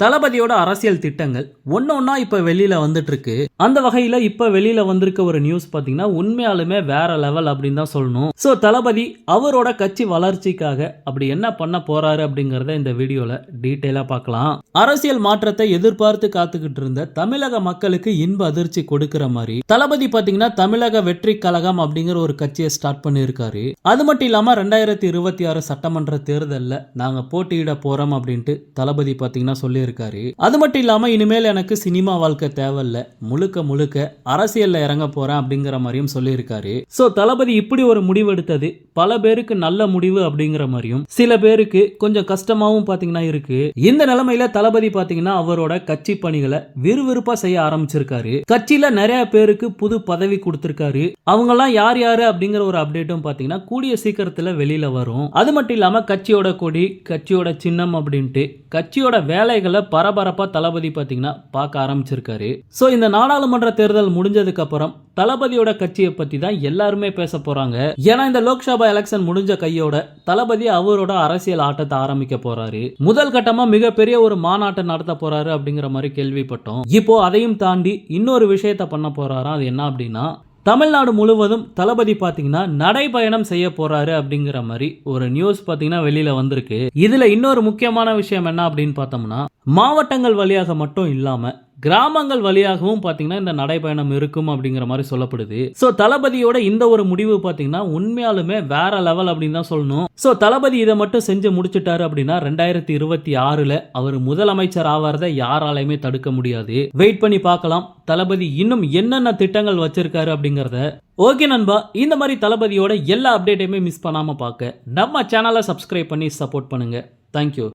தளபதியோட அரசியல் திட்டங்கள் ஒன்னு ஒன்னா இப்ப வெளியில வந்துட்டு அந்த வகையில இப்ப வெளியில வந்திருக்க ஒரு நியூஸ் பாத்தீங்கன்னா உண்மையாலுமே வேற லெவல் அப்படின்னு தான் சொல்லணும். சோ தளபதி அவரோட கட்சி வளர்ச்சிக்காக அப்படி என்ன பண்ண போறாரு அப்படிங்கறத இந்த வீடியோல டீட்டெயிலா பார்க்கலாம். அரசியல் மாற்றத்தை எதிர்பார்த்து காத்துக்கிட்டு இருந்த தமிழக மக்களுக்கு இன்ப அதிர்ச்சி கொடுக்கிற மாதிரி தளபதி பாத்தீங்கன்னா தமிழக வெற்றி கழகம் அப்படிங்கிற ஒரு கட்சியை ஸ்டார்ட் பண்ணியிருக்காரு. அது மட்டும் இல்லாம ரெண்டாயிரத்தி இருபத்தி ஆறு சட்டமன்ற தேர்தலில் நாங்க போட்டியிட போறோம் அப்படின்ட்டு தளபதி பாத்தீங்கன்னா சொல்லியிருக்காரு அது மட்டும் இல்லாம இனிமேல் எனக்கு சினிமா வாழ்க்கை தேவையில்ல. முழுக்க முழுக்க அரசியல்ல இறங்க போறேன் அப்படிங்கிற மாதிரியும் சொல்லியிருக்காரு. சோ தளபதி இப்படி ஒரு முடிவு எடுத்தது. பல பேருக்கு நல்ல முடிவு அப்படிங்கிற மாதிரியும் சில பேருக்கு கொஞ்சம் கஷ்டமாவும் பாத்தீங்கன்னா இருக்கு. இந்த நிலைமையில தளபதி பாத்தீங்கன்னா அவரோட கட்சி பணிகளை விறுவிறுப்பா செய்ய ஆரம்பிச்சிருக்காரு. கட்சியில நிறைய பேருக்கு புது பதவி கொடுத்திருக்காரு. அவங்க எல்லாம் யார் யாரு அப்படிங்கிற ஒரு அப்டேட்டும் பாத்தீங்கன்னா கூடிய சீக்கிரத்துல வெளியில வரும். அது மட்டும் இல்லாம கட்சியோட கொடி கட்சியோட சின்னம் அப்படின்ட்டு கட்சியோட வேலைகளை பரபரப்பாக தளபதி பார்த்தீங்கன்னா பார்க்க ஆரம்பிச்சிருக்காரு. ஸோ இந்த நாடாளுமன்ற தேர்தல் முடிஞ்சதுக்கு அப்புறம் தளபதியோட கட்சியை பற்றி தான் எல்லாருமே பேச போகிறாங்க ஏன்னா இந்த லோக்சபா எலெக்ஷன் முடிஞ்ச கையோட தளபதி அவரோட அரசியல் ஆட்டத்தை ஆரம்பிக்க போறாரு. முதல் கட்டமாக மிகப்பெரிய ஒரு மாநாட்டை நடத்த போறாரு அப்படிங்கிற மாதிரி கேள்விப்பட்டோம். இப்போ அதையும் தாண்டி இன்னொரு விஷயத்த பண்ண போறாராம் அது என்ன அப்படின்னா தமிழ்நாடு முழுவதும் தளபதி பார்த்தீங்கன்னா நடைபயணம் செய்ய போறாரு அப்படிங்கிற மாதிரி ஒரு நியூஸ் பார்த்தீங்கன்னா வெளியில வந்திருக்கு. இதுல இன்னொரு முக்கியமான விஷயம் என்ன அப்படின்னு பார்த்தோம்னா மாவட்டங்கள் வழியாக மட்டும் இல்லாமல் கிராமங்கள் வழியாகவும் பார்த்தீங்கன்னா இந்த நடைபயணம் இருக்கும் அப்படிங்கிற மாதிரி சொல்லப்படுது. ஸோ தளபதியோட இந்த ஒரு முடிவு பார்த்தீங்கன்னா உண்மையாலுமே வேற லெவல் அப்படின்னு தான் சொல்லணும். ஸோ தளபதி இதை மட்டும் செஞ்சு முடிச்சிட்டாரு அப்படின்னா ரெண்டாயிரத்தி இருபத்தி ஆறுல அவர் முதலமைச்சர் ஆவாரதை யாராலையுமே தடுக்க முடியாது. வெயிட் பண்ணி பார்க்கலாம். தளபதி இன்னும் என்னென்ன திட்டங்கள் வச்சிருக்காரு அப்படிங்கிறத. ஓகே நண்பா. இந்த மாதிரி தளபதியோட எல்லா அப்டேட்டையுமே மிஸ் பண்ணாமல் பார்க்க. நம்ம சேனலை சப்ஸ்கிரைப் பண்ணி சப்போர்ட் பண்ணுங்க. தேங்க்யூ